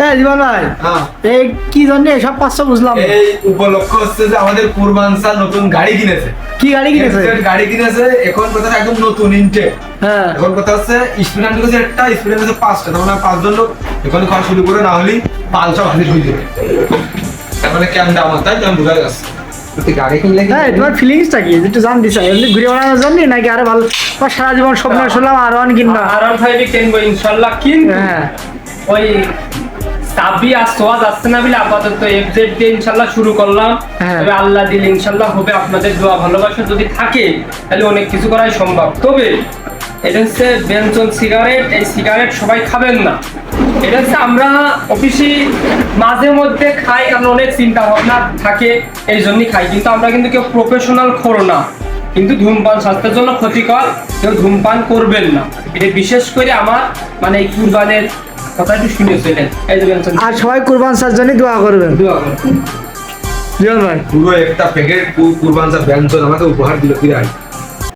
হ্যাঁ জীবন ভাই হ্যাঁ। এই কি জন্য এসব পাঁচশো বুঝলাম এই উপলক্ষ হচ্ছে যে আমাদের পূর্বাঞ্চল নতুন গাড়ি কিনেছে। কি গাড়ি কিনেছে? গাড়ি কিনেছে এখন কথা একদম নতুন ইনটে হ্যাঁ। এখন কথা হচ্ছে স্পিডান কিনেছে একটা স্পিডান কিনেছে পাঁচটা। তার মানে পাঁচজন লোক এখন খাওয়া শুরু করে না হলে পাঁচশো হাজির হয়ে যাবে। তার মানে কেমন দাম তাই কেমন বোঝা যাচ্ছে। গাড়ি কিনলে হ্যাঁ তোমার ফিলিংসটা কি? একটু জানতে চাই এমনি ঘুরে বেড়ানোর জন্য নাকি আরও ভালো? সারা জীবন স্বপ্ন শুনলাম আর অন কিনবা। আর ওয়ান ফাইভ কিনবো ইনশাল্লাহ কিন্তু হ্যাঁ। ওই সাবি আর সোয়াজ আসছে না বলে আপাতত এফজেড দিয়ে ইনশাল্লাহ শুরু করলাম। হ্যাঁ। তবে আল্লাহ দিলে ইনশাল্লাহ হবে আপনাদের দোয়া ভালোবাসা যদি থাকে তাহলে অনেক কিছু করাই সম্ভব। তবে এটা হচ্ছে বেনচন সিগারেট এই সিগারেট সবাই খাবেন না। এটা হচ্ছে আমরা অফিসে মাঝে মধ্যে খাই কারণ অনেক চিন্তা ভাবনা থাকে এই জন্যই খাই। কিন্তু আমরা কিন্তু কেউ প্রফেশনাল খোর না। কিন্তু ধূমপান স্বাস্থ্যের জন্য ক্ষতিকর কেউ ধূমপান করবেন না। এটা বিশেষ করে আমার মানে এই কুরবানের কথাটি আর সবাই কুরবান সার জন্য দোয়া করবেন। দোয়া করবেন। জীবন ভাই। পুরো একটা প্যাকেট কুরবান ব্যঞ্জন আমাকে উপহার দিল কি